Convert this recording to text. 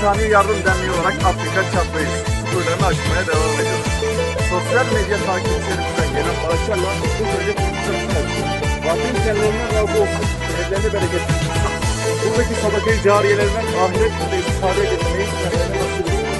İnsani Yardım Derneği olarak Afrika çaptayız. Sınırlarını aşmaya devam ediyoruz. Sosyal medya takipçilerimizden gelen bağışlarla bu bölge kurtarışını yaptık. Rabbim kendilerinden razı olsun. Evlerini bereketlendirsin. Buradaki sadakayı cariyelerinden ahiret ve istifade edilmeyi kendilerine nasip etsin.